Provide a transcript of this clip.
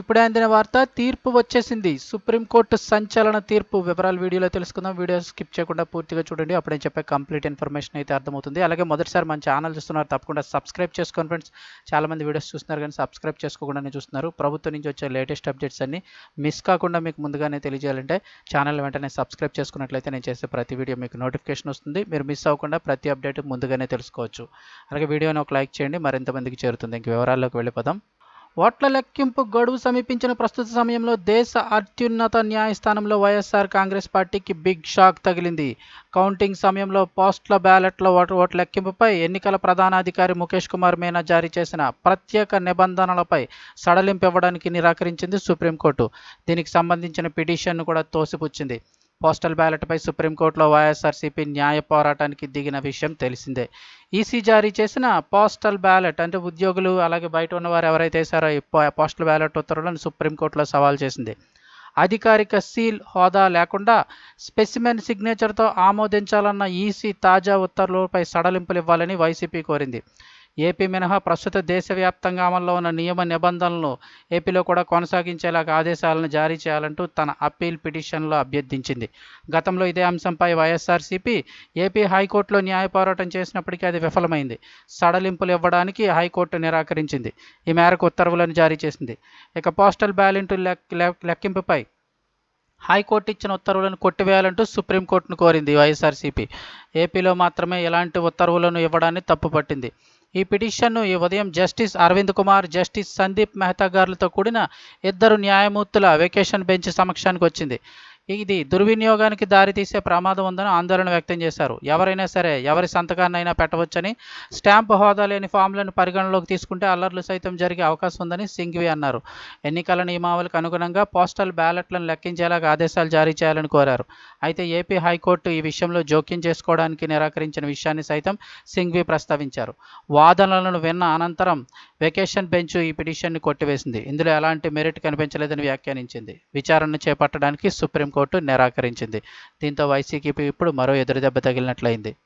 ఇప్పుడే అందిన వార్త తీర్పు వచ్చేసింది. సుప్రీంకోర్టు సంచలన తీర్పు వివరాలు వీడియోలో తెలుసుకుందాం. వీడియో స్కిప్ చేయకుండా పూర్తిగా చూడండి. అప్పుడు నేను చెప్పే కంప్లీట్ ఇన్ఫర్మేషన్ అయితే అర్థమవుతుంది. అలాగే మొదటిసారి మన ఛానల్ చూస్తున్నారు తప్పకుండా సబ్స్క్రైబ్ చేసుకోండి ఫ్రెండ్స్. చాలా మంది వీడియోస్ చూస్తున్నారు కానీ సబ్స్క్రైబ్ చేసుకోకుండానే చూస్తున్నారు. ప్రభుత్వం నుంచి వచ్చే లేటెస్ట్ అప్డేట్స్ అన్ని మిస్ కాకుండా మీకు ముందుగానే తెలియజేయాలంటే ఛానల్ వెంటనే సబ్స్క్రైబ్ చేసుకున్నట్లయితే నేను చేసే ప్రతి వీడియో మీకు నోటిఫికేషన్ వస్తుంది. మీరు మిస్ అవ్వకుండా ప్రతి అప్డేట్ ముందుగానే తెలుసుకోవచ్చు. అలాగే వీడియోని ఒక లైక్ చేయండి. మరింత మందికి చేరుతుంది. ఇంక వివరాల్లోకి వెళ్ళిపోదాం. ఓట్ల లెక్కింపు గడువు సమీపించిన ప్రస్తుత సమయంలో దేశ అత్యున్నత న్యాయస్థానంలో వైఎస్ఆర్ కాంగ్రెస్ పార్టీకి బిగ్ షాక్ తగిలింది. కౌంటింగ్ సమయంలో పోస్టుల బ్యాలెట్ల ఓటు ఓట్ల లెక్కింపుపై ఎన్నికల ప్రధానాధికారి ముఖేష్ కుమార్ మీనా జారీ చేసిన ప్రత్యేక నిబంధనలపై సడలింపు ఇవ్వడానికి నిరాకరించింది సుప్రీంకోర్టు. దీనికి సంబంధించిన పిటిషన్ను కూడా తోసిపుచ్చింది. పోస్టల్ బ్యాలెట్పై సుప్రీంకోర్టులో వైఎస్ఆర్సీపీ న్యాయ పోరాటానికి దిగిన విషయం తెలిసిందే. ఈసీ జారీ చేసిన పోస్టల్ బ్యాలెట్ అంటే ఉద్యోగులు అలాగే బయట ఉన్నవారు ఎవరైతే వేశారో పోస్టల్ బ్యాలెట్ ఉత్తర్వులను సుప్రీంకోర్టులో సవాల్ చేసింది. అధికారిక సీల్ హోదా లేకుండా స్పెసిమెన్ సిగ్నేచర్తో ఆమోదించాలన్న ఈసీ తాజా ఉత్తర్వులపై సడలింపులు ఇవ్వాలని వైసీపీ కోరింది. ఏపీ మినహా ప్రస్తుత దేశవ్యాప్తంగా అమల్లో ఉన్న నియమ నిబంధనలను ఏపీలో కూడా కొనసాగించేలాగా ఆదేశాలను జారీ చేయాలంటూ తన అప్పీల్ పిటిషన్లో అభ్యర్థించింది. గతంలో ఇదే అంశంపై వైఎస్ఆర్సీపీ ఏపీ హైకోర్టులో న్యాయ పోరాటం చేసినప్పటికీ అది విఫలమైంది. సడలింపులు ఇవ్వడానికి హైకోర్టు నిరాకరించింది. ఈ మేరకు ఉత్తర్వులను జారీ చేసింది. ఇక పోస్టల్ బ్యాలెట్ లెక్కింపుపై హైకోర్టు ఇచ్చిన ఉత్తర్వులను కొట్టివేయాలంటూ సుప్రీంకోర్టును కోరింది వైఎస్ఆర్సీపీ. ఏపీలో మాత్రమే ఎలాంటి ఉత్తర్వులను ఇవ్వడాన్ని తప్పుపట్టింది. ఈ పిటిషన్ను ఈ ఉదయం జస్టిస్ అరవింద్ కుమార్ జస్టిస్ సందీప్ మెహతా గారులతో కూడిన ఇద్దరు న్యాయమూర్తుల వెకేషన్ బెంచ్ సమక్షానికి వచ్చింది. ఇది దుర్వినియోగానికి దారితీసే ప్రమాదం ఉందని ఆందోళన వ్యక్తం చేశారు. ఎవరైనా సరే ఎవరి సంతకాన్నైనా పెట్టవచ్చని స్టాంప్ హోదా లేని ఫామ్లను పరిగణలోకి తీసుకుంటే అల్లర్లు సైతం జరిగే అవకాశం ఉందని సింఘ్వి అన్నారు. ఎన్నికల నియమావళికి అనుగుణంగా పోస్టల్ బ్యాలెట్లను లెక్కించేలాగా ఆదేశాలు జారీ చేయాలని కోరారు. అయితే ఏపీ హైకోర్టు ఈ విషయంలో జోక్యం చేసుకోవడానికి నిరాకరించిన విషయాన్ని సైతం సింఘ్వి ప్రస్తావించారు. వాదనలను విన్న అనంతరం వెకేషన్ బెంచ్ ఈ పిటిషన్ని కొట్టివేసింది. ఇందులో ఎలాంటి మెరిట్ కనిపించలేదని వ్యాఖ్యానించింది. విచారణ చేపట్టడానికి సుప్రీంకోర్టు నిరాకరించింది. దీంతో వైసీపీకి ఇప్పుడు మరో ఎదురుదెబ్బ తగిలినట్లయింది.